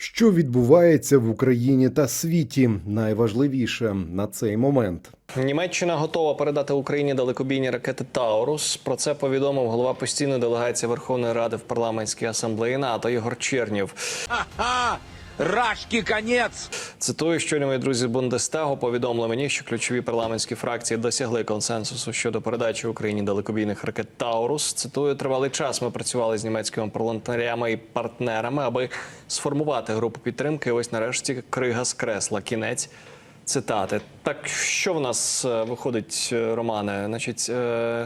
Що відбувається в Україні та світі? Найважливіше на цей момент. Німеччина готова передати Україні далекобійні ракети Таурус. Про це повідомив голова постійної делегації Верховної Ради в парламентській асамблеї НАТО Ігор Чернів. Ха! Рашки конец! Цитую, щойно мої друзі Бундестагу повідомили мені, що ключові парламентські фракції досягли консенсусу щодо передачі Україні далекобійних ракет Таурус. Цитую, тривалий час ми працювали з німецькими парламентарями і партнерами, аби сформувати групу підтримки. І ось нарешті крига з кресла. Кінець. Цитати. Так, що в нас е, виходить, е, Романе? Значить, е,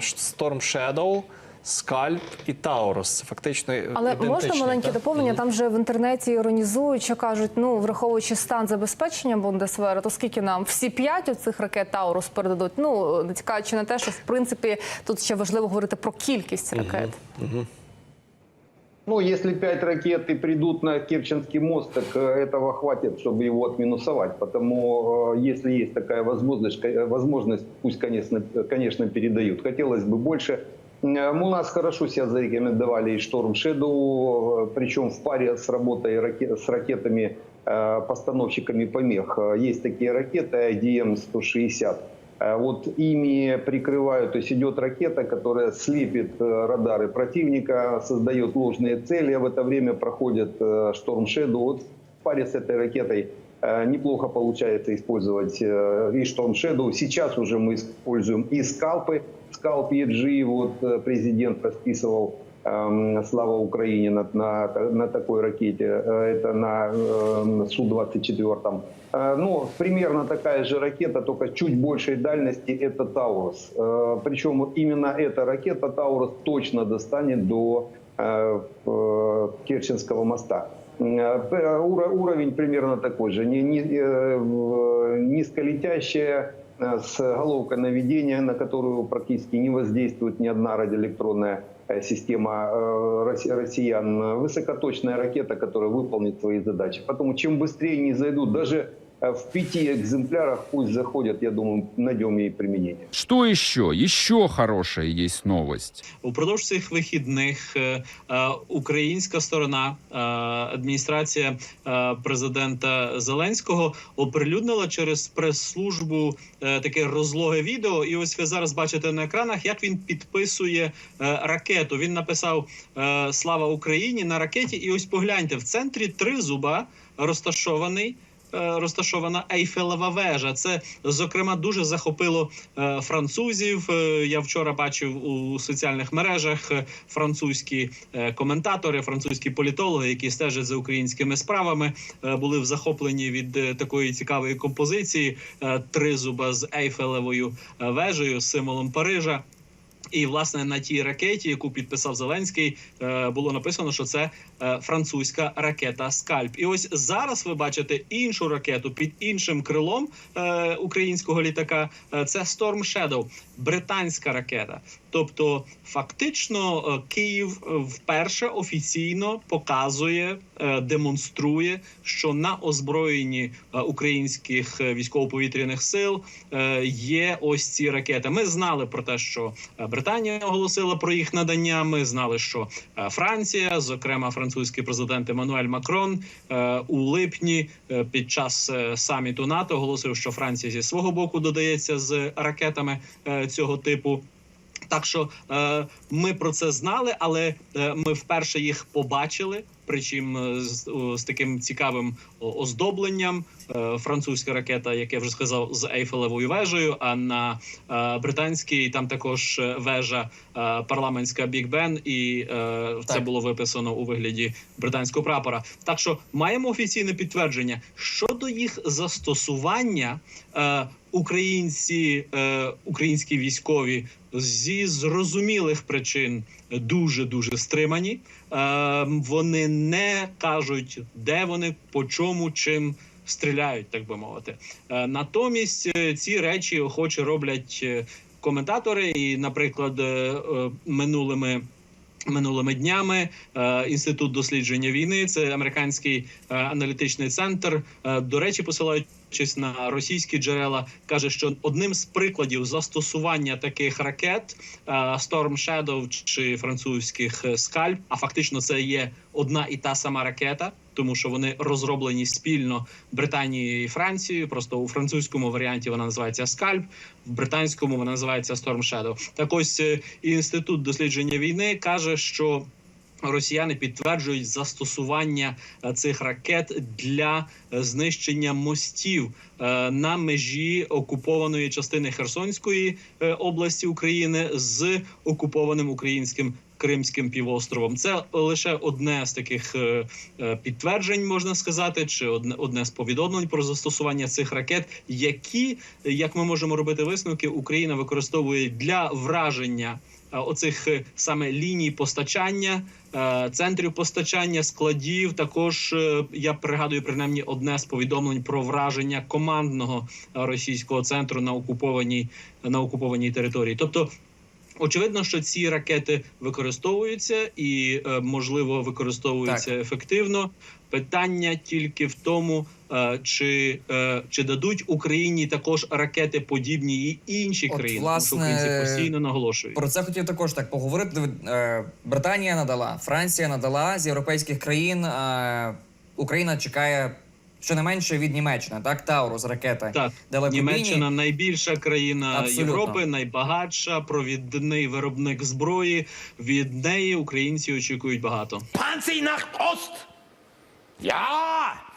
Storm Shadow, Скальп і Таурус. Це фактично Але ідентичні, можна маленьке так? доповнення? Там же в інтернеті іронізують, що кажуть, ну враховуючи стан забезпечення Бундесвера, то скільки нам всі п'ять оцих ракет Таурус передадуть? Ну натякаючи на те, що в принципі тут ще важливо говорити про кількість ракет. Ну, если пять ракет и придут на Керченский мост, так э, этого хватит, чтобы его отминусовать. Потому э, если есть такая возможность, э, возможность пусть, конечно, э, конечно, передают. Хотелось бы больше. М, У нас хорошо себя зарекомендовали и Шторм Shadow, э, причем в паре с работой раке- с ракетами, э, постановщиками помех. Э, Есть такие ракеты IDM-160. Э, Вот ими прикрывают, то есть идет ракета, которая слепит э, радары противника, создает ложные цели, а в это время проходит э, шторм Shadow. Вот в паре с этой ракетой э, неплохо получается использовать э, и шторм Shadow. Сейчас уже мы используем и скалпы, скалп EG, вот э, президент расписывал эм, Слава Украине на, на, на такой ракете. Э, Это на э, Су-24. Э, Ну, примерно такая же ракета, только чуть большей дальности, это Таурус. Э, Причем именно эта ракета Таурус точно достанет до Керченского моста. Уровень примерно такой же. Низколетящая с головкой наведения, на которую практически не воздействует ни одна радиоэлектронная э, система э, росси- россиян. Высокоточная ракета, которая выполнит свои задачи. Поэтому чем быстрее не зайдут, даже э, в пяти экземплярах пусть заходят, я думаю, найдем ей применение. Что еще? Еще хорошая есть новость. Упродовж цих вихідних е, е, українська сторона, е, адміністрація президента Зеленського оприлюднила через прес-службу таке розлоге відео. І ось ви зараз бачите на екранах, як він підписує е, ракету. Він написав е, Слава Україні на ракеті. І ось погляньте в центрі тризуба розташований. Е, Розташована Ейфелева вежа. Це зокрема дуже захопило е, французів. Е, Я вчора бачив у соціальних мережах французькі коментатори, французькі політологи, які стежать за українськими справами, були в захоплені від такої цікавої композиції тризуба з Ейфелевою вежею, символом Парижа. І власне на тій ракеті, яку підписав Зеленський, е, було написано, що це е, французька ракета Скальп. І ось зараз ви бачите іншу ракету під іншим крилом е, українського літака. Це Storm Shadow, британська ракета. Тобто, фактично, Київ вперше офіційно показує, демонструє, що на озброєнні українських військово-повітряних сил є ось ці ракети. Ми знали про те, що е, Британія оголосила про їх надання. Ми знали, що е, Франція, зокрема французький президент Еммануель Макрон, е, у липні е, під час саміту НАТО оголосив, що Франція зі свого боку додається з ракетами цього типу. Так що е, ми про це знали, але е, ми вперше їх побачили. Причому е, з, з таким цікавим оздобленням. Е, французька ракета, як я вже сказав, з Ейфелевою вежею. А на британській там також вежа парламентська Біг Бен, і е, це було виписано у вигляді британського прапора. Так що маємо офіційне підтвердження щодо їх застосування. Українці, е, українські військові зі зрозумілих причин дуже дуже стримані. Е, вони не кажуть, де вони, по чому, чим стріляють, так би мовити. Е, натомість ці речі охоче роблять коментатори, і, наприклад, минулими. Минулими днями е, інститут дослідження війни, це американський е, аналітичний центр. Е, до речі, посилаючись на російські джерела, каже, що одним з прикладів застосування таких ракет Storm Shadow чи французьких скальп, а фактично це є одна і та сама ракета, тому що вони розроблені спільно Британією і Францією. Просто у французькому варіанті вона називається скальп, в британському вона називається Storm Shadow. Так ось е, інститут дослідження війни каже, що Росіяни підтверджують застосування е, цих ракет для е, знищення мостів на межі окупованої частини Херсонської області України з окупованим українським Кримським півостровом. Це лише одне з таких е, е, підтверджень, можна сказати, чи одне одне з повідомлень про застосування цих ракет, які, як ми можемо робити висновки, Україна використовує для враження е, оцих саме ліній постачання, центрів постачання, складів. Також я пригадую принаймні одне з повідомлень про враження командного російського центру на окупованій на окупованій території. Тобто. Очевидно, що ці ракети використовуються і е, можливо використовуються ефективно. Питання тільки в тому, е, чи, е, чи дадуть Україні також ракети подібні і інші От, країни. власне, Тому що українці постійно наголошують. Про це хотів також так поговорити. Британія надала, Франція надала з європейських країн. Україна чекає щонайменше від Німеччини, так Таурус, ракета Так. Німеччина найбільша країна Абсолютно. Європи, найбагатша, провідний виробник зброї. Від неї українці очікують багато. Панцій нах ост! Я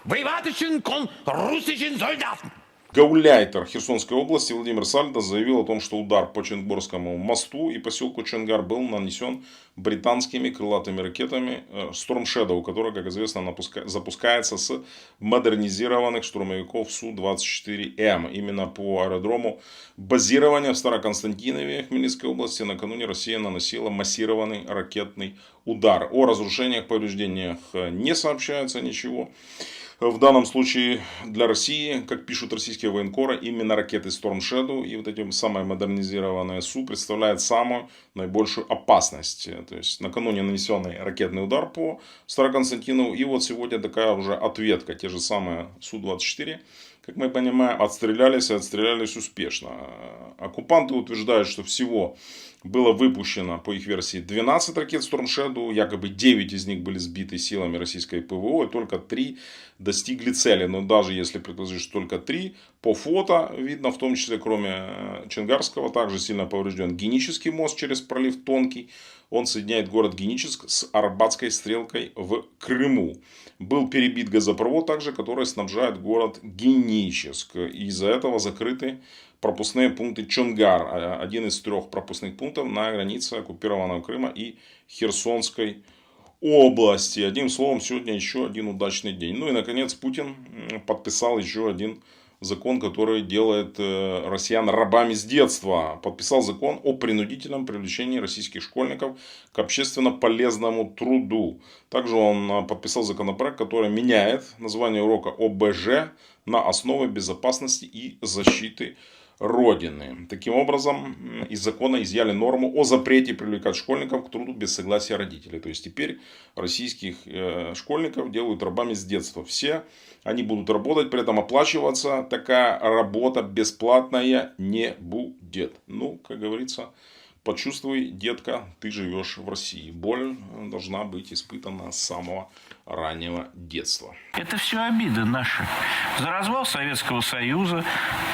Privatischen kon russischen Soldaten! Гауляйтер Херсонской области Владимир Сальдо заявил о том, что удар по Ченгорскому мосту и поселку Ченгар был нанесен британскими крылатыми ракетами э, Storm Shadow, которая, как известно, запускается с модернизированных штурмовиков Су-24М. Именно по аэродрому базирования в Староконстантинове Хмельницкой области накануне Россия наносила массированный ракетный удар. О разрушениях, повреждениях э, не сообщается ничего. В данном случае для России, как пишут российские военкоры, именно ракеты Storm Shadow и вот эти самые модернизированные СУ представляют самую наибольшую опасность. То есть накануне нанесенный ракетный удар по Староконстантинову и вот сегодня такая уже ответка. Те же самые Су-24, как мы понимаем, отстрелялись и отстрелялись успешно. Оккупанты утверждают, что всего было выпущено, по их версии, 12 ракет Storm Shadow, якобы 9 из них были сбиты силами российской ПВО, и только 3 достигли цели. Но даже если предположить, что только 3, по фото видно, в том числе, кроме э, Ченгарского, также сильно поврежден Генический мост через пролив Тонкий. Он соединяет город Геническ с Арбатской стрелкой в Крыму. Был перебит газопровод также, который снабжает город Геническ. Из-за этого закрыты пропускные пункты Чонгар, а, один из трех пропускных пунктов на границе оккупированного Крыма и Херсонской области. Одним словом, сегодня еще один удачный день. Ну и, наконец, Путин подписал еще один закон, который делает э, россиян рабами с детства. Подписал закон о принудительном привлечении российских школьников к общественно полезному труду. Также он э, подписал законопроект, который меняет название урока ОБЖ на основы безопасности и защиты Родины. Таким образом, из закона изъяли норму о запрете привлекать школьников к труду без согласия родителей. То есть теперь российских э, школьников делают рабами с детства. Все они будут работать, при этом оплачиваться. Такая работа бесплатная не будет. Ну, как говорится, почувствуй, детка, ты живешь в России. Боль э, должна быть испытана с самого раннего детства. Это все обиды наши. За развал Советского Союза,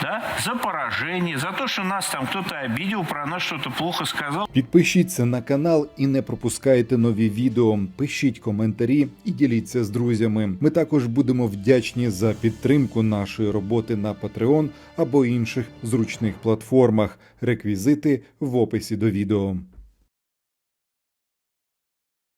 да, за поражение, за то, что нас там кто-то обидел, про нас что-то плохо сказал. Підпишіться на канал і не пропускайте нові відео. Пишіть коментарі і діліться з друзями. Ми також будемо вдячні за підтримку нашої роботи на Patreon або інших зручних платформах. Реквізити в описі до відео.